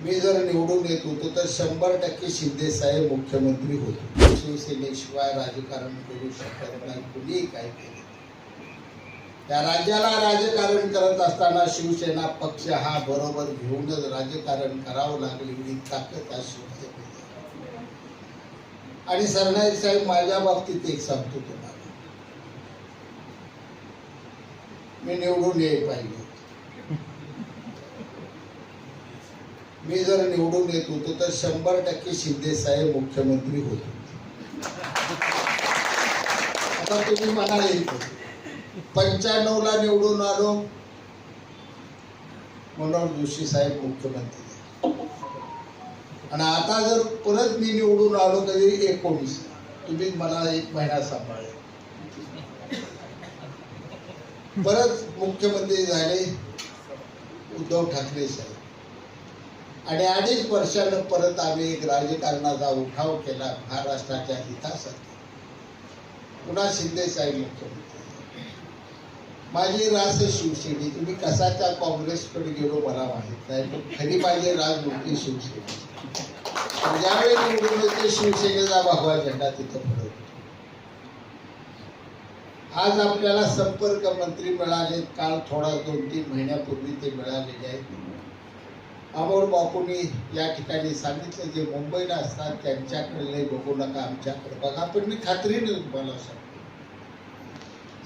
मी जर निवडून येत होतो तर शंभर टक्के शिंदेसाहेब मुख्यमंत्री होते. शिवसेनेशिवाय राजकारण करू शकत नाही कुणीही काय केले त्या राज्याला राजकारण करत असताना शिवसेना पक्ष हा बरोबर घेऊनच राजकारण करावं लागले एवढी ताकद आज शिवसेनेत आणि सरनाईक साहेब माझ्या बाबतीत एक सांगतो तुम्हाला. मी निवडून येईल पाहिजे मी जर निवडून येत होतो तर शंभर टक्के शिंदे साहेब मुख्यमंत्री होते आता तुम्ही म्हणाले पंच्याण्णव ला निवडून आलो मनोहर जोशी साहेब मुख्यमंत्री. आणि आता जर परत मी निवडून आलो तरी एकोणीस. तुम्ही मला एक महिना सांभाळले परत मुख्यमंत्री झाले उद्धव ठाकरे साहेब. आणि अडीच वर्षानं परत आम्ही एक राजकारणाचा उठाव केला महाराष्ट्राच्या हितासाठी पुन्हा शिंदे साहेब मुख्यमंत्री. माझी रास शिवसेने तुम्ही कसाच्या काँग्रेसकडे गेलो मला माहीत नाही पण खरी माझी राज होती शिवसेने. ज्यावेळी निवडून येते शिवसेनेचा भगवा झेंडा तिथं पडत आज आपल्याला संपर्क मंत्री मिळाले काल थोडा दोन तीन महिन्यापूर्वी ते मिळालेले आहेत. अमोल बापूंनी या ठिकाणी सांगितलं जे मुंबईला असतात त्यांच्याकडे लय बघू नका आमच्याकडे बघा. पण मी खात्रीने तुम्हाला सांगतो.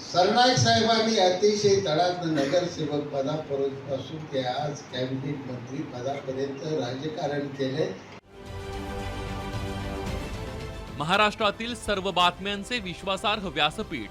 सरनाईक साहेबांनी अतिशय तळातनं नगरसेवक पदापासून ते आज कॅबिनेट मंत्री पदापर्यंत राजकारण केले. महाराष्ट्रातील सर्व बातम्यांचे विश्वासार्ह व्यासपीठ